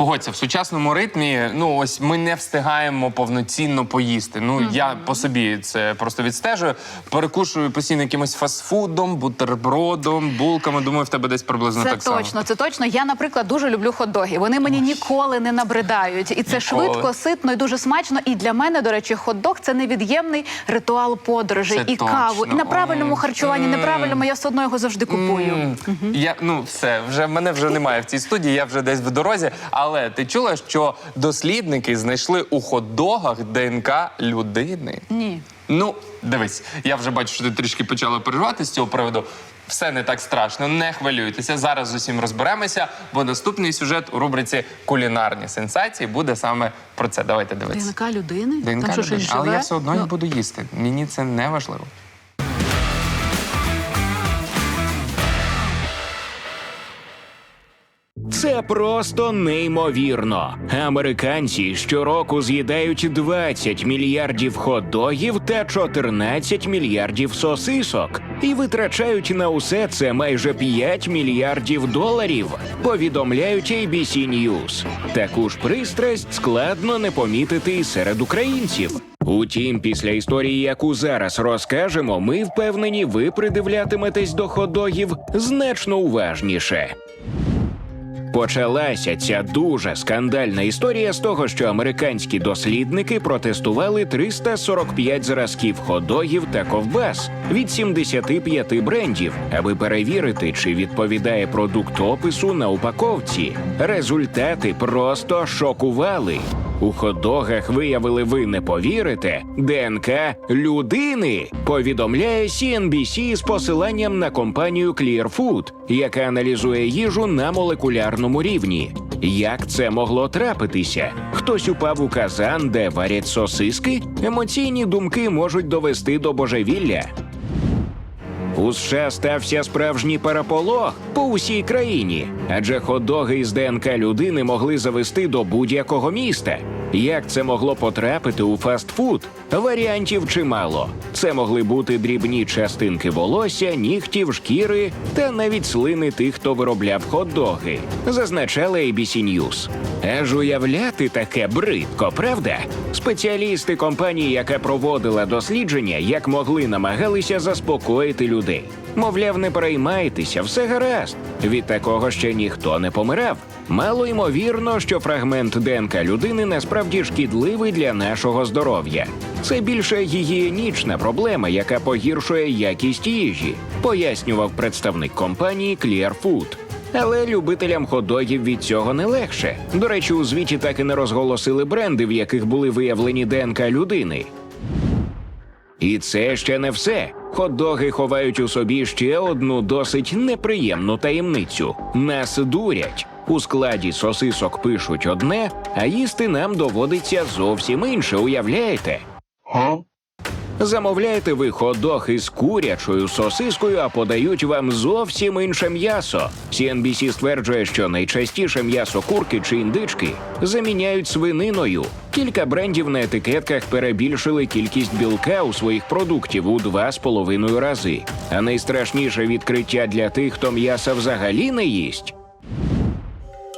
Погодься, в сучасному ритмі, ну ось ми не встигаємо повноцінно поїсти. Ну я по собі це просто відстежую. Перекушую постійно якимось фастфудом, бутербродом, булками. Думаю, в тебе десь приблизно Це так само. точно, це точно. Я, наприклад, дуже люблю хот-доги. Вони мені ніколи не набридають, і це Ніколи. швидко, ситно і дуже смачно. І для мене, до речі, хот-дог – це невід'ємний ритуал подорожей Це і точно. каву. І на правильному М. харчуванні, М. неправильному я все одно його завжди купую. М, Я ну все, вже мене вже немає в цій студії. Я вже десь в дорозі. Але ти чула, що дослідники знайшли у хот-догах ДНК людини? Ні. Ну, дивись, я вже бачу, що ти трішки почала переживати з цього приводу. Все не так страшно, не хвилюйтеся. Зараз з усім розберемося, бо наступний сюжет у рубриці Кулінарні сенсації буде саме про це. Давайте дивитися. ДНК людини? ДНК Там що, людини. щось Але живе? я все одно Ну, буду їсти. Мені це не важливо. Це просто неймовірно. Американці щороку з'їдають 20 мільярдів хот-догів та 14 мільярдів сосисок і витрачають на усе це майже 5 мільярдів доларів. Повідомляють ABC News. Таку ж пристрасть складно не помітити і серед українців. Утім, після історії, яку зараз розкажемо, ми впевнені, ви придивлятиметесь до хот-догів значно уважніше. Почалася ця дуже скандальна історія з того, що американські дослідники протестували 345 зразків ходогів та ковбас від 75 брендів, аби перевірити, чи відповідає продукт опису на упаковці. Результати просто шокували. У хот-догах виявили, ви не повірите, ДНК людини. Повідомляє CNBC з посиланням на компанію Clear яка аналізує їжу на молекулярному рівні. Як це могло трапитися? Хтось упав у казан, де варять сосиски? Емоційні думки можуть довести до божевілля. У США стався справжній переполох по усій країні, адже хот-доги із ДНК людини могли завести до будь-якого міста. Як це могло потрапити у фастфуд? Варіантів чимало. Це могли бути дрібні частинки волосся, нігтів, шкіри та навіть слини тих, хто виробляв хот-доги, зазначала ABC News. Аж уявляти таке бридко, правда? Спеціалісти компанії, яка проводила дослідження, як могли намагалися заспокоїти людей. Мовляв, не переймайтеся, все гаразд. Від такого ще ніхто не помирав. Мало ймовірно, що фрагмент ДНК людини насправді шкідливий для нашого здоров'я. Це більше гігієнічна проблема, яка погіршує якість їжі, пояснював представник компанії Clear Food. Але любителям хот-догів від цього не легше. До речі, у звіті так і не розголосили бренди, в яких були виявлені ДНК людини. І це ще не все. Хот-доги ховають у собі ще одну досить неприємну таємницю. Нас дурять. У складі сосисок пишуть одне, а їсти нам доводиться зовсім інше, уявляєте? Замовляєте ви хот-дог із курячою сосискою, а подають вам зовсім інше м'ясо. CNBC стверджує, що найчастіше м'ясо курки чи індички заміняють свининою. Кілька брендів на етикетках перебільшили кількість білка у своїх продуктів у два з половиною рази. А найстрашніше відкриття для тих, хто м'яса взагалі не їсть.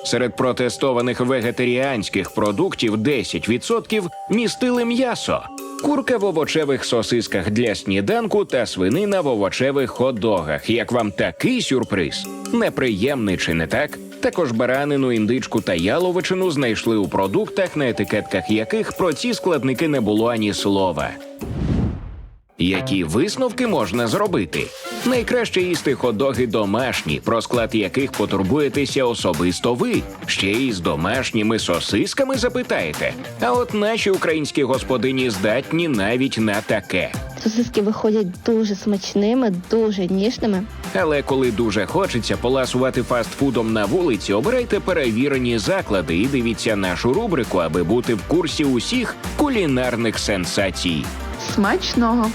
Серед протестованих вегетаріанських продуктів 10% містили м'ясо. Курка в овочевих сосисках для сніданку та свинина в овочевих хот-догах. Як вам такий сюрприз? Неприємний чи не так? Також баранину, індичку та яловичину знайшли у продуктах, на етикетках яких про ці складники не було ані слова. Які висновки можна зробити? Найкраще їсти хот-доги домашні, про склад яких потурбуєтеся особисто ви. Ще й з домашніми сосисками запитаєте. А от наші українські господині здатні навіть на таке. Сосиски виходять дуже смачними, дуже ніжними. Але коли дуже хочеться поласувати фастфудом на вулиці, обирайте перевірені заклади і дивіться нашу рубрику, аби бути в курсі усіх кулінарних сенсацій. Смачного!